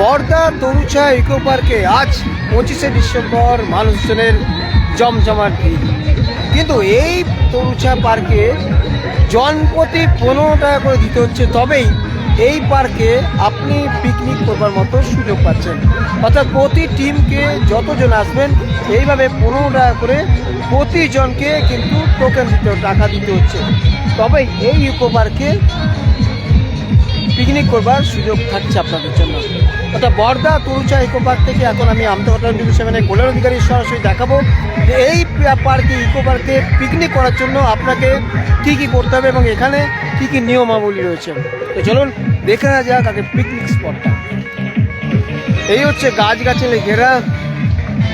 বর্ধা তরুচা eco পার্কে আজ পঁচিশে ডিসেম্বর মানুষজনের জমজমাট ভিড়। কিন্তু এই তরুচা পার্কে জনপ্রতি পনেরো টাকা করে দিতে হচ্ছে, তবেই এই পার্কে আপনি পিকনিক করবার মতো সুযোগ পাচ্ছেন। অর্থাৎ প্রতি টিমকে যতজন আসবেন, এইভাবে পনেরো টাকা করে প্রতিজনকে কিন্তু টোকেন দিতে টাকা দিতে হচ্ছে। তবে এই ইকো পার্কে পিকনিক করবার সুযোগ থাকছে আপনাদের জন্য। অর্থাৎ বর্ধা তরুচা ইকো পার্ক থেকে এখন আমি আমতাবাটা টিভি সেভেনে অধিকারী সরাসরি দেখাবো। যে এই পার্কে, ইকো পার্কে পিকনিক করার জন্য আপনাকে কি কি করতে হবে এবং এখানে কি কি নিয়মাবলী রয়েছে। তো চলুন দেখে নেওয়া যাক আগে পিকনিক স্পটটা এই হচ্ছে গাছগাছালি ঘেরা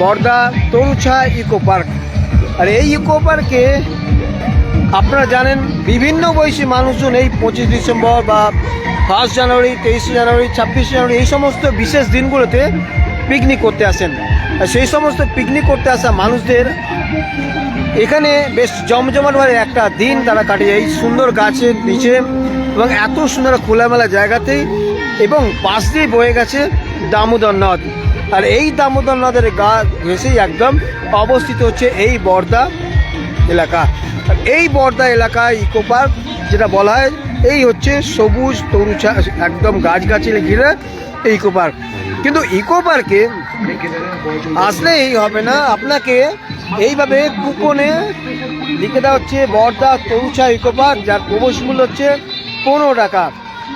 বর্ধা তরুচা ইকো পার্ক। আর এই ইকো পার্কে আপনারা জানেন, বিভিন্ন বয়সী মানুষজন এই পঁচিশ ডিসেম্বর বা ফার্স্ট জানুয়ারি, তেইশে জানুয়ারি, ছাব্বিশে জানুয়ারি এই সমস্ত বিশেষ দিনগুলোতে পিকনিক করতে আসেন। আর সেই সমস্ত পিকনিক করতে আসা মানুষদের এখানে বেশ জমজমাটভাবে একটা দিন তারা কাটিয়ে এই সুন্দর গাছের নিচে এবং এত সুন্দর খোলামেলা জায়গাতেই এবং পাশ দিয়ে বয়ে গেছে দামোদর নদ। আর এই দামোদর নদের গা ঘেসেই একদম অবস্থিত হচ্ছে এই বর্দা এলাকা। এই বর্দা এলাকায় ইকো পার্ক যেটা বলা হয়, এই হচ্ছে সবুজ তরুচা একদম গাছগাছালি ঘিরে এই ইকো পার্ক। কিন্তু ইকো পার্কে আসলেই হবে না, আপনাকে এইভাবে কুপনে লিখে দেওয়া হচ্ছে বর্দা তরুচা ইকো পার্ক, যার প্রবেশ মূল্য হচ্ছে পনেরো টাকা।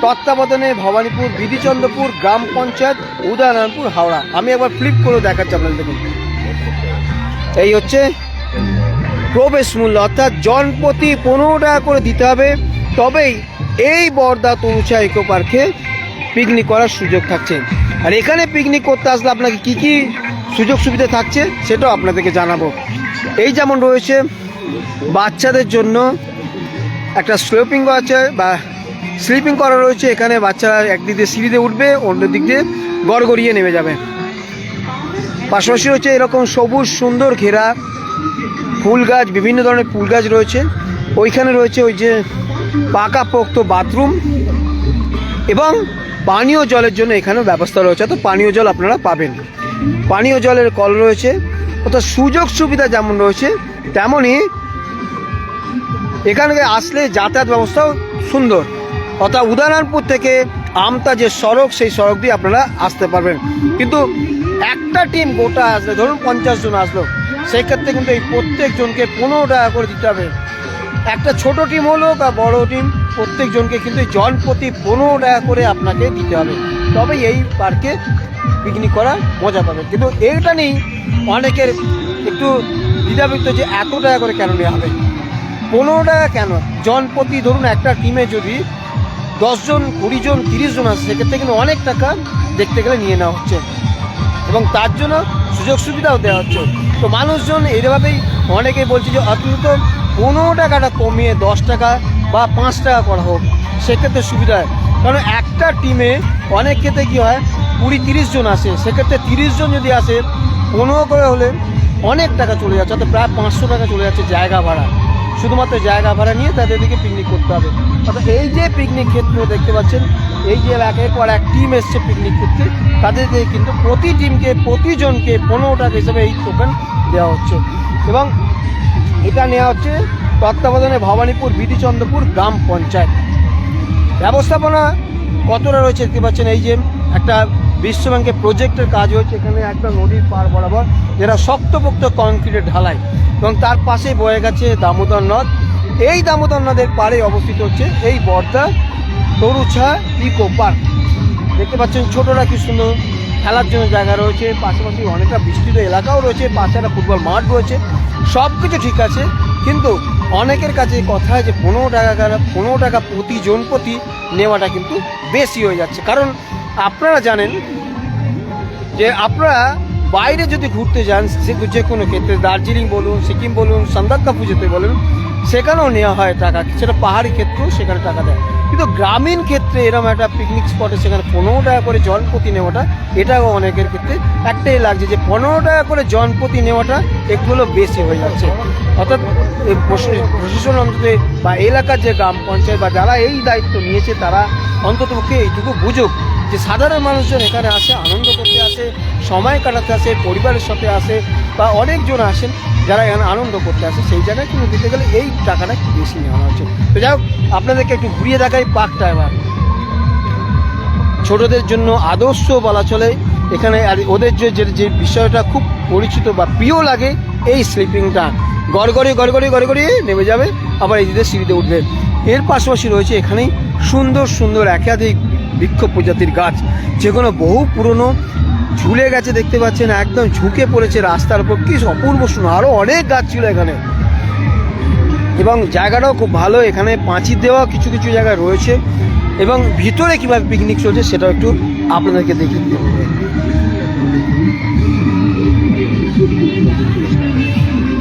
তত্ত্বাবধানে ভবানীপুর, বিধিচন্দ্রপুর, গ্রাম পঞ্চায়েত, উদয়নারায়ণপুর, হাওড়া। আমি একবার ফ্লিপ করে দেখাচ্ছি আপনাদের এই হচ্ছে প্রবেশ মূল্য, অর্থাৎ জন প্রতি পনেরো টাকা করে দিতে হবে। তবেই এই বর্দা তরুচা ইকো পার্কে পিকনিক করার সুযোগ থাকছে। আর এখানে পিকনিক করতে আসলে আপনাকে কি কি সুযোগ সুবিধা থাকছে, সেটাও আপনাদেরকে জানাব। এই যেমন রয়েছে, বাচ্চাদের জন্য একটা স্লোপিং আছে বা স্লিপিং করা রয়েছে। এখানে বাচ্চারা একদিক দিয়ে সিঁড়িতে উঠবে, অন্য দিক দিয়ে গড়গড়িয়ে নেমে যাবে। পাশাপাশি রয়েছে এরকম সবুজ সুন্দর ঘেরা ফুল গাছ, বিভিন্ন ধরনের ফুল গাছ রয়েছে। ওইখানে রয়েছে ওই যে পাকা পোক্ত বাথরুম এবং পানীয় জলের জন্য এখানেও ব্যবস্থা রয়েছে। তো পানীয় জল আপনারা পাবেন। পানীয় জলের কল রয়েছে। অর্থাৎ সুযোগ সুবিধা যেমন রয়েছে, তেমনই এখানে আসলে যাতায়াত ব্যবস্থাও সুন্দর। অর্থাৎ উদয়নারায়ণপুর থেকে আমতা যে সড়ক, সেই সড়ক দিয়ে আপনারা আসতে পারবেন। কিন্তু একটা টিম গোটা আসলে ধরুন পঞ্চাশ জন আসলো। সেক্ষেত্রে কিন্তু এই প্রত্যেকজনকে পনেরো টাকা করে দিতে হবে। একটা ছোট টিম হলো বা বড় টিম, প্রত্যেকজনকে কিন্তু জন প্রতি পনেরো টাকা করে আপনাকে দিতে হবে। তবে এই পার্কে পিকনিক করা মজা পাবেন। কিন্তু এইটা নেই অনেকের একটু দ্বিধাবিত যে এত টাকা করে কেন নেওয়া হবে? পনেরো টাকা কেন? জন প্রতি ধরুন একটা টিমে যদি দশজন কুড়ি জন তিরিশ জন আসে সেক্ষেত্রে কিন্তু অনেক টাকা দেখতে গেলে নিয়ে নেওয়া হচ্ছে। এবং তার জন্য সুযোগ সুবিধাও দেওয়া হচ্ছে। তো মানুষজন এইভাবেই অনেকেই বলছে যে অন্তত পনেরো টাকাটা কমিয়ে দশ টাকা বা পাঁচ টাকা করা হোক, সেক্ষেত্রে সুবিধা হয়। কারণ একটা টিমে অনেক ক্ষেত্রে কী হয়, কুড়ি তিরিশ জন আসে, সেক্ষেত্রে তিরিশ জন যদি আসে, পনেরো করে হলে অনেক টাকা চলে যাচ্ছে, অর্থাৎ প্রায় পাঁচশো টাকা চলে যাচ্ছে জায়গা ভাড়া। শুধুমাত্র জায়গা ভাড়া নিয়ে তাদেরকে পিকনিক করতে হবে। অর্থাৎ এই যে পিকনিক ক্ষেত্র দেখতে পাচ্ছেন, এই যে একের পর এক টিম এসছে পিকনিক করতে তাদেরকে কিন্তু প্রতি টিমকে প্রতিজনকে পনেরো টাকা হিসেবে এই টোকেন দেওয়া হচ্ছে। এবং এটা নেওয়া হচ্ছে তত্ত্বাবধানে ভবানীপুর বিধিচন্দ্রপুর গ্রাম পঞ্চায়েত। ব্যবস্থাপনা কতটা রয়েছে দেখতে পাচ্ছেন, এই যে একটা বিশ্ব ব্যাংকের প্রজেক্টের কাজ হয়েছে, এখানে একটা নদীর পার বরাবর, যেটা শক্তপোক্ত কংক্রিটের ঢালাই। এবং তার পাশেই বয়ে গেছে দামোদর নদ। এই দামোদর নদের পাড়ে অবস্থিত হচ্ছে এই বর্দা তরুছা ইকো পার্ক। দেখতে পাচ্ছেন ছোটরা কি সুন্দর খেলার জন্য জায়গা রয়েছে, পাশাপাশি অনেকটা বিস্তৃত এলাকাও রয়েছে পাশে ফুটবল মাঠ রয়েছে সব কিছু ঠিক আছে, কিন্তু অনেকের কাছে কথা যে পনেরো টাকা পনেরো টাকা প্রতি জন প্রতি নেওয়াটা কিন্তু বেশি হয়ে যাচ্ছে। কারণ আপনারা জানেন যে আপনারা বাইরে যদি ঘুরতে যান, সে যে কোনো ক্ষেত্রে দার্জিলিং বলুন, সিকিম বলুন, সান্দাক্কা পুজোতে বলুন সেখানেও নেওয়া হয় টাকা। সেটা পাহাড়ি ক্ষেত্রেও সেখানে টাকা দেয়। কিন্তু গ্রামীণ ক্ষেত্রে এরকম একটা পিকনিক স্পটে সেখানে পনেরো টাকা করে জনপ্রতি নেওয়াটা, এটাও অনেকের ক্ষেত্রে একটাই লাগছে যে পনেরো টাকা করে জনপ্রতি নেওয়াটা একটু বেশি হয়ে যাচ্ছে। অর্থাৎ প্রশাসন অন্তত বা এলাকার যে গ্রাম পঞ্চায়েত বা যারা এই দায়িত্ব নিয়েছে, তারা অন্তত অন্ততপক্ষে এইটুকু বুঝুক যে সাধারণ মানুষজন এখানে আসে, আনন্দ করতে আসে, সময় কাটাতে আসে, পরিবারের সাথে আসে বা অনেকজন আসেন যারা এখানে আনন্দ করতে আসে, সেই জায়গায় কিন্তু দিতে গেলে এই টাকাটা একটু বেশি নেওয়া হচ্ছে। তো যাই হোক, আপনাদেরকে একটু ঘুরিয়ে দেখাই পার্কটা এবার। ছোটদের জন্য আদর্শ বলা চলে। এখানে আর ওদের যে যে- বিষয়টা খুব পরিচিত বা প্রিয় লাগে, এই স্লিপিংটা গড়গড়ি গড়গড়ি গড়গড়ি নেমে যাবে, আবার এই দিকে সিঁড়িতে উঠবে। এর পাশাপাশি রয়েছে এখানেই সুন্দর সুন্দর একাধিক বৃক্ষ প্রজাতির গাছ। যেগুলো বহু পুরনো ঝুলে গেছে, দেখতে পাচ্ছেন, একদম ঝুঁকে পড়েছে রাস্তার উপর। কি অপূর্ব সুন্দর আরও অনেক গাছ ছিল এখানে। এবং জায়গাটাও খুব ভালো, এখানে পাঁচির দেওয়া কিছু কিছু জায়গা রয়েছে। এবং ভিতরে কীভাবে পিকনিক চলছে সেটাও একটু আপনাদেরকে দেখিয়ে দিতে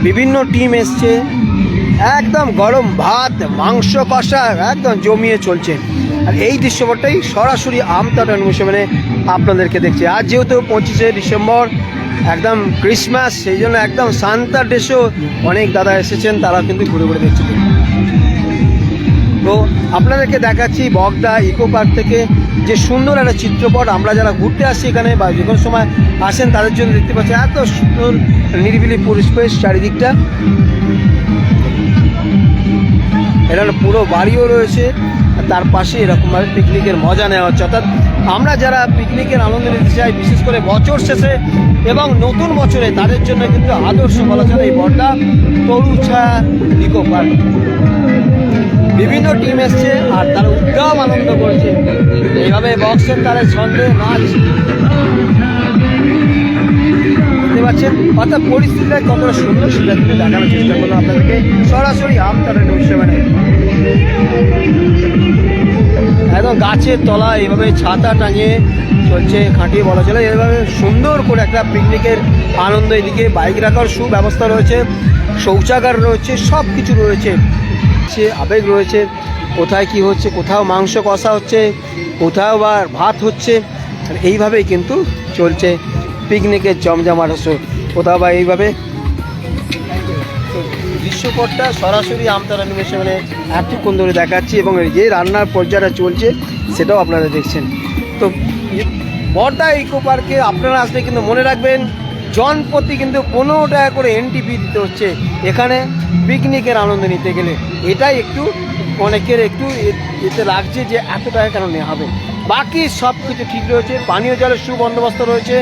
বিভিন্ন টিম এসছে একদম গরম ভাত, মাংস, কষা একদম জমিয়ে চলছে। আর এই দৃশ্যপটটাই সরাসরি আমতাটা অনুশীলনে আপনাদেরকে দেখছি। আজ যেহেতু পঁচিশে ডিসেম্বর, একদম ক্রিসমাস, সেই জন্য একদম সান্তার ডেসেও অনেক দাদা এসেছেন তারা কিন্তু ঘুরে ঘুরে দেখছে। তো আপনাদেরকে দেখাচ্ছি বগদা ইকো পার্ক থেকে যে সুন্দর একটা চিত্রপট। আমরা যারা ঘুরতে আসি এখানে বা যে কোনো সময় আসেন, তাদের জন্য দেখতে পাচ্ছি এত সুন্দর নিরিবিলি পরিবেশ চারিদিকটা। এখানে পুরো বাড়িও রয়েছে তার পাশে এরকমভাবে পিকনিকের মজা নেওয়া হচ্ছে। অর্থাৎ আমরা যারা পিকনিকের আনন্দ নিতে চাই, বিশেষ করে বছর শেষে এবং নতুন বছরে, তাদের জন্য কিন্তু আদর্শ বলা চলে এই বড্ডা তরুছা ইকো পার্ক। বিভিন্ন টিম এসছে, আর তারা উদ্যম আনন্দ করেছে। এইভাবে বক্সের তারে ছন্দে নাচ। দেখতে পাচ্ছেন। অর্থাৎ পরিস্থিতিটা কতটা সুন্দর সেটা কিন্তু দেখানোর চেষ্টা করলাম আপনাদেরকে। সরাসরি নিউজ সেভেনে একদম গাছের তলা এভাবে ছাতা টাঙিয়ে চলছে, খাঁটিয়ে বলা চলে। এভাবে সুন্দর করে একটা পিকনিকের আনন্দ এদিকে। বাইক রাখার সুব্যবস্থা রয়েছে, শৌচাগার রয়েছে সব কিছু রয়েছে। সে আবেগ রয়েছে, কোথায় কি হচ্ছে, কোথাও মাংস কষা হচ্ছে, কোথাও বা ভাত হচ্ছে। এইভাবেই কিন্তু চলছে। পিকনিকের জমজমাট আসর কোথাও বা এইভাবে? দৃশ্যপটটা সরাসরি আমতারা নিমেষে মানে এতক্ষণ ধরে দেখাচ্ছি এবং যে রান্নার পর্যায়টা চলছে সেটাও আপনারা দেখছেন। তো বর্দা ইকো পার্কে আপনারা আসলে কিন্তু মনে রাখবেন জনপ্রতি কিন্তু পনেরো টাকা করে এন্ট্রি ফি দিতে হচ্ছে এখানে পিকনিকের আনন্দ নিতে গেলে। এটাই একটু অনেকের একটু এতে লাগছে যে এত টাকা কেন নেওয়া হবে। বাকি সব কিছু ঠিক রয়েছে পানীয় জলের সুবন্দোবস্ত রয়েছে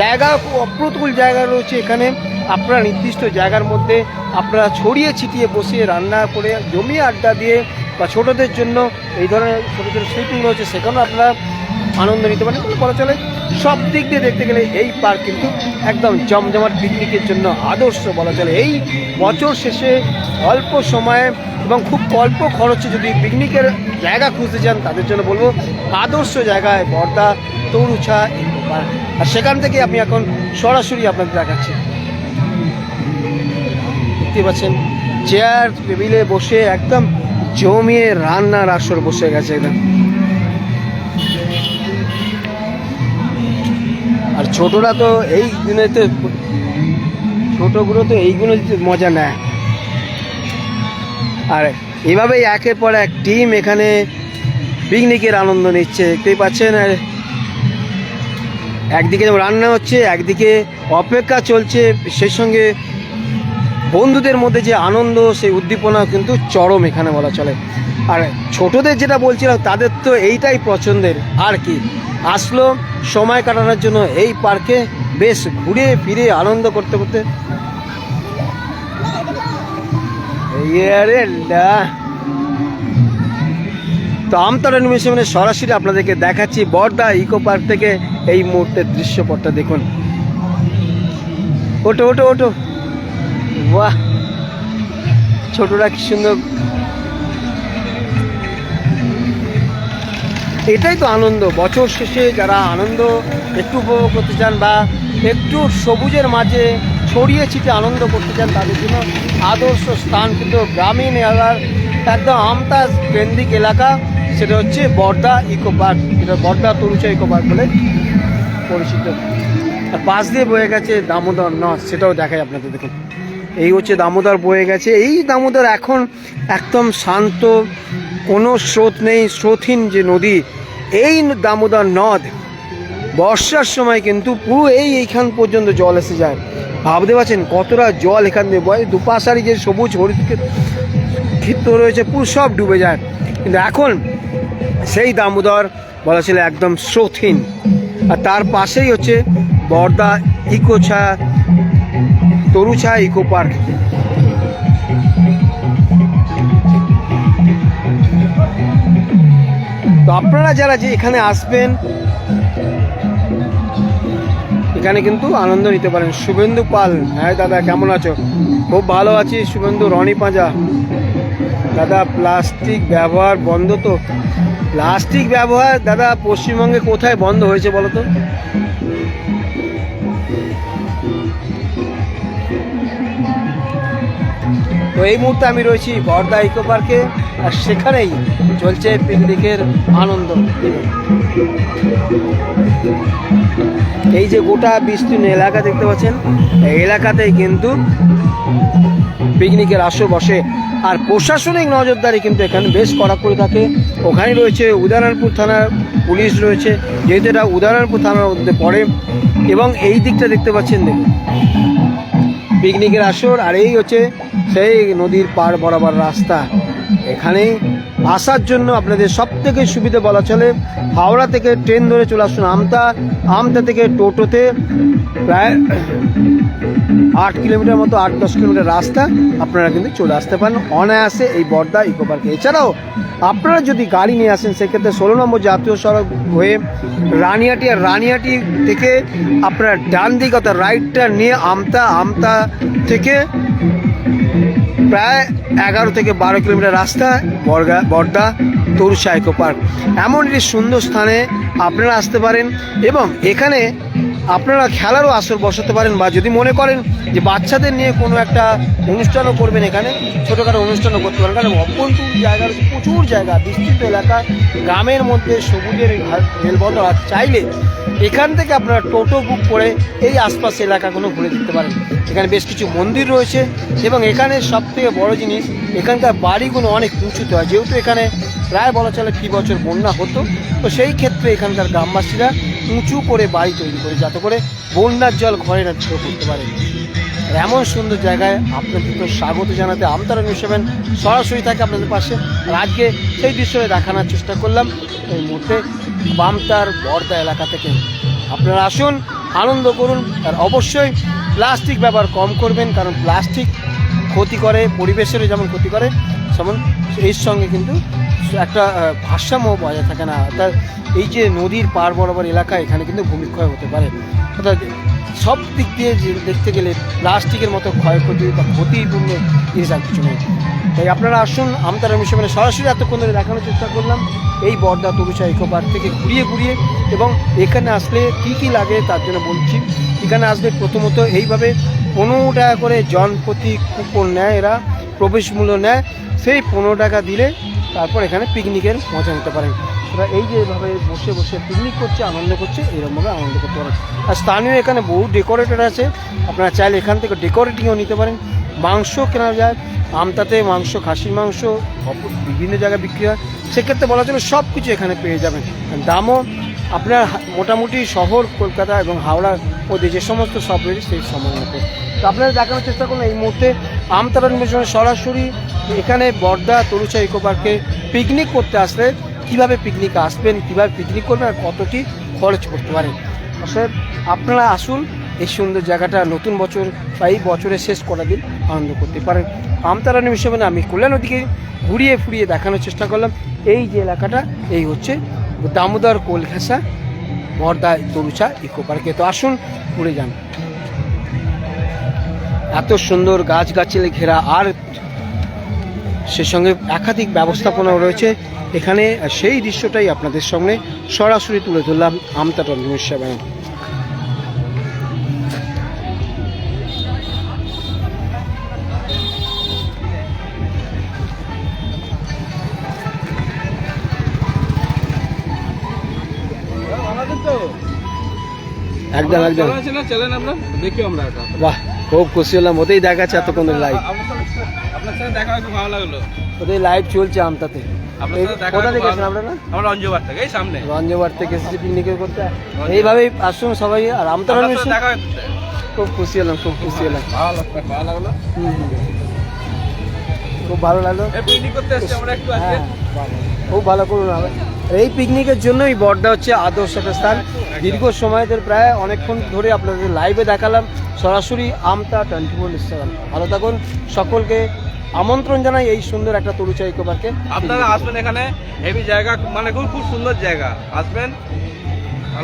জায়গা অপ্রতুল জায়গা রয়েছে এখানে। আপনারা নির্দিষ্ট জায়গার মধ্যে আপনারা ছড়িয়ে ছিটিয়ে বসিয়ে রান্না করে জমি আড্ডা দিয়ে বা ছোটদের জন্য এই ধরনের ছোটো ছোটো স্লিপিং রয়েছে, সেখানেও আপনারা আনন্দ নিতে পারেন। বলে চলে সব দিক দিয়ে দেখতে গেলে এই পার্ক কিন্তু একদম জমজমাট পিকনিকের জন্য আদর্শ বলা চলে। এই বছর শেষে অল্প সময়ে এবং খুব অল্প খরচে যদি পিকনিকের জায়গা খুঁজতে চান, তাদের জন্য বলব আদর্শ জায়গায় বর্দা তরুছা আর সেখান থেকে আমি এখন সরাসরি আপনাদের দেখাচ্ছি দেখতে পাচ্ছেন চেয়ার টেবিলে বসে একদম জমিয়ে রান্নার আসর বসে গেছে একদম আর ছোটরা তো এই দিনে তো ছোটগুলো তো এইগুলো মজা নেয়। আর এভাবেই একের পর এক টিম এখানে পিকনিকের আনন্দ নিচ্ছে, দেখতেই পাচ্ছেন, আর একদিকে রান্না হচ্ছে, একদিকে অপেক্ষা চলছে, সেই সঙ্গে বন্ধুদের মধ্যে যে আনন্দ, সেই উদ্দীপনা কিন্তু চরম এখানে বলা চলে। আর ছোটদের যেটা বলছিলাম, তাদের তো এইটাই পছন্দের। আর কি, আসলো সময় কাটানোর জন্য এই পার্কে বেশ ঘুরে ফিরে আনন্দ করতে করতে। আরে তো আমতারা নিমেষে মানে সরাসরি আপনাদেরকে দেখাচ্ছি বর্দা ইকো পার্ক থেকে। এই মুহূর্তের দৃশ্যপটটা দেখুন। ওটো ওটো ওটো বাহ! ছোটরা কি সুন্দর। এটাই তো আনন্দ। বছর শেষে যারা আনন্দ একটু উপভোগ করতে চান বা একটু সবুজের মাঝে ছড়িয়ে ছিটে আনন্দ করতে চান, তাদের জন্য আদর্শ স্থান কিন্তু গ্রামীণ এলাকার একদম আমতাজ কেন্দ্রিক এলাকা। সেটা হচ্ছে বর্দা ইকো পার্ক যেটা বর্দা তরুচা ইকো পার্ক বলে পরিচিত। আর পাশ দিয়ে বয়ে গেছে দামোদর নদ, সেটাও দেখাই আপনাদের দেখুন। এই হচ্ছে দামোদর বয়ে গেছে। এই দামোদর এখন একদম শান্ত, কোনো স্রোত নেই, স্রোতহীন যে নদী, এই দামোদর নদ। বর্ষার সময় কিন্তু পুরো এই এইখান পর্যন্ত জল এসে যায়। ভাবতে পারছেন কতটা জল এখান দিয়ে বয়, দুপাশারি যে সবুজ হরিত ক্ষেত্র রয়েছে, পুরো সব ডুবে যায়। কিন্তু এখন সেই দামোদর বলা ছিল একদম স্রোতহীন আর তার পাশেই হচ্ছে বর্দা ইকোছা তরুছা ইকো পার্ক। তো আপনারা যারা যে এখানে আসবেন, এখানে কিন্তু আনন্দ নিতে পারেন। শুভেন্দু পাল হ্যাঁ দাদা, কেমন আছো? খুব ভালো আছি, শুভেন্দু, রনি পাঁজা। দাদা, প্লাস্টিক ব্যবহার বন্ধ তো। প্লাস্টিক ব্যবহার দাদা পশ্চিমবঙ্গে কোথায় বন্ধ হয়েছে বলো তো? এই মুহূর্তে আমি রয়েছি বর্দা ইকো পার্কে আর সেখানেই চলছে পিকনিকের আনন্দ। এই যে গোটা বিস্তীর্ণ এলাকা দেখতে পাচ্ছেন, এই এলাকাতেই কিন্তু পিকনিকের আসর বসে। আর প্রশাসনিক নজরদারি কিন্তু এখানে বেশ কড়া করে থাকে। ওখানে রয়েছে উদয়নারায়ণপুর থানার পুলিশ রয়েছে, যেহেতু এটা উদয়নারায়ণপুর থানার মধ্যে পড়ে। এবং এই দিকটা দেখতে পাচ্ছেন দেখুন। পিকনিকের আসর, আর এই হচ্ছে সেই নদীর পার বরাবর রাস্তা। এখানে আসার জন্য আপনাদের সব থেকে সুবিধে বলা চলে, হাওড়া থেকে ট্রেন ধরে চলে আসুন আমতা আমতা থেকে টোটোতে প্রায় আট কিলোমিটার মতো, আট দশ কিলোমিটার রাস্তা আপনারা কিন্তু চলে আসতে পারেন। অনায়াসে এই বর্দা ইকো পার্কে এছাড়াও আপনারা যদি গাড়ি নিয়ে আসেন, সেক্ষেত্রে ষোলো নম্বর জাতীয় সড়ক হয়ে রানিয়াটি আর রানিয়াটি থেকে আপনারা ডান দিক অর্থাৎ রাইটটা নিয়ে আমতা আমতা থেকে প্রায় এগারো থেকে বারো কিলোমিটার রাস্তা, বর্গা, বর্দা তরুষা ইকো পার্ক। এমন একটি সুন্দর স্থানে আপনারা আসতে পারেন এবং এখানে আপনারা খেলারও আসর বসাতে পারেন বা যদি মনে করেন যে বাচ্চাদের নিয়ে কোনো একটা অনুষ্ঠানও করবেন এখানে, ছোটোখাটো অনুষ্ঠানও করতে পারেন। কারণ অভ্যন্তর জায়গা প্রচুর জায়গা, বিস্তৃত এলাকা, গ্রামের মধ্যে সবুজের রেলবন্দর আর চাইলে এখান থেকে আপনারা টোটো বুক করে এই আশপাশ এলাকাগুলো ঘুরে দিতে পারেন। এখানে বেশ কিছু মন্দির রয়েছে এবং এখানে সব থেকে বড় জিনিস, এখানকার বাড়িগুলো অনেক উঁচুতে হয়। যেহেতু এখানে প্রায় বলা চলে ফি বছর বন্যা হতো, তো সেই ক্ষেত্রে এখানকার গ্রামবাসীরা উঁচু করে বাড়ি তৈরি করে, যাতে করে বন্যার জল ঘরে না ঢুকে পড়তে পারে। আর এমন সুন্দর জায়গায় আপনাদের তো স্বাগত জানাতে আমতারা নিউজ সরাসরি থাকে আপনাদের পাশে। আর আজকে সেই দৃশ্যটা দেখানোর চেষ্টা করলাম। এই মুহূর্তে বামতার বর্দা এলাকা থেকে। আপনারা আসুন, আনন্দ করুন, আর অবশ্যই প্লাস্টিক ব্যবহার কম করবেন, কারণ প্লাস্টিক ক্ষতি করে, পরিবেশেরও যেমন ক্ষতি করে যেমন এর সঙ্গে কিন্তু একটা ভারসাম্য বজায় থাকে না। অর্থাৎ এই যে নদীর পার বরাবর এলাকা, এখানে কিন্তু ভূমিক্ষয় হতে পারে। অর্থাৎ সব দিক দিয়ে দেখতে গেলে প্লাস্টিকের মতো ক্ষয়ক্ষতি বা ক্ষতিপূর্ণ জিনিস আর কিছু নেই। তাই আপনারা আসুন, আমতারা মিশনে সরাসরি এতক্ষণ ধরে দেখানোর চেষ্টা করলাম। এই বর্দা তরুচা ইকো পার্ক থেকে ঘুরিয়ে ঘুরিয়ে এবং এখানে আসলে কি কি লাগে তার জন্য বলছি। এখানে আসলে প্রথমত এইভাবে পনেরো টাকা করে জন প্রতি কুপন নেয় এরা। প্রবেশ মূল্য নেয়, সেই পনেরো টাকা দিলে তারপর এখানে পিকনিকের মজা নিতে পারেন। এরা এই যে এভাবে বসে বসে পিকনিক করছে, আনন্দ করছে এরকমভাবে আনন্দ করতে পারেন। আর স্থানীয় এখানে বহু ডেকোরেটর আছে, আপনারা চাইলে এখান থেকে ডেকোরেটিংও নিতে পারেন। মাংস কেনা যায় আমতাতে মাংস, খাসির মাংস বিভিন্ন জায়গায় বিক্রি হয়। সেক্ষেত্রে বলা চলে সব কিছু এখানে পেয়ে যাবেন। দামও আপনার মোটামুটি শহর, কলকাতা এবং হাওড়ার মধ্যে যে সমস্ত সব রয়েছে সেই সময় তো আপনারা দেখানোর চেষ্টা করুন এই মুহূর্তে আমতারা নিবেশনে সরাসরি এখানে বর্দা তরুচা ইকো পার্কে পিকনিক করতে আসলে কীভাবে পিকনিক আসবেন, কীভাবে পিকনিক করবেন আর কতটি খরচ করতে পারেন অতএব আপনারা আসুন, এই সুন্দর জায়গাটা নতুন বছর বা এই বছরের শেষ করা দিন আনন্দ করতে পারেন। আমতারা নিমিশনে আমি কল্যাণ ওদিকে ঘুরিয়ে ফুরিয়ে দেখানোর চেষ্টা করলাম। এই যে এলাকাটা, এই হচ্ছে দামোদর কোলঘাসা বর্দা তরুচা ইকো পার্কে। তো আসুন, ঘুরে যান। এত সুন্দর গাছগাছালি ঘেরা আর সে সঙ্গে একাধিক ব্যবস্থাপনা রয়েছে। এখানে সেই দৃশ্যটাই আপনাদের সামনে সরাসরি তুলে ধরলাম আমতাটা নিউজ সেভেন একদম একদম। চলেন আমরা দেখি আমরা বাহ খুব খুশি হলাম ওতেই দেখাচ্ছে এতক্ষণ লাইভ আপনার সাথে- দেখা হয় ভালো লাগল। ওদের লাইভ চলছে আমতাতে কোথা থেকে ভালো। এসেছেন আপনারা? আমরা রঞ্জবার থেকে এই সামনে। রঞ্জবার থেকে এসেছি পিকনিকের করতে। এইভাবেই আসুন সবাই আর আমতার দেখা। খুব খুশি হলাম খুব খুশি হলাম। ভালো লাগল। খুব ভালো লাগল। হ্যাঁ, খুব ভালো করুন। এই পিকনিকের জন্যই বড়দা হচ্ছে আদর্শ একটা স্থান। দীর্ঘ সময় ধরে প্রায় অনেকক্ষণ ধরে আপনাদের লাইভে দেখালাম। সরাসরি আমতা টোয়েন্টি ফোর ইনস্টাগ্রাম ভালো থাকুন। সকলকে আমন্ত্রণ জানাই এই সুন্দর একটা তরুচা ইকো পার্কে আপনারা আসবেন এখানে হেভি জায়গা মানে খুব খুব সুন্দর জায়গা। আসবেন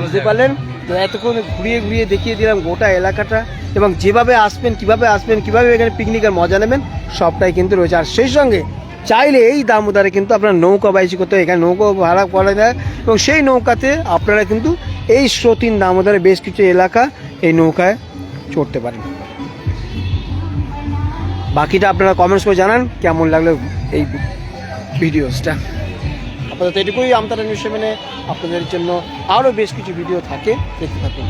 বুঝতে পারলেন? তো এতক্ষণ ঘুরিয়ে ঘুরিয়ে দেখিয়ে দিলাম গোটা এলাকাটা এবং যেভাবে আসবেন কীভাবে আসবেন কীভাবে এখানে পিকনিকের মজা নেবেন সবটাই কিন্তু রয়েছে। আর সেই সঙ্গে চাইলে এই দামোদারে কিন্তু আপনার নৌকা বাইচি করতে হয়। এখানে নৌকা ভাড়া করা যায়। এবং সেই নৌকাতে আপনারা কিন্তু এই স্রোতিন দামোদারে বেশ কিছু এলাকা এই নৌকায় চড়তে পারেন। বাকিটা আপনারা কমেন্টস করে জানান, কেমন লাগল এই ভিডিওসটা আপাতত এটুকুই, আমতারা নিউজ সেভেনে আপনাদের জন্য আরও বেশ কিছু ভিডিও থাকে। দেখতে থাকুন।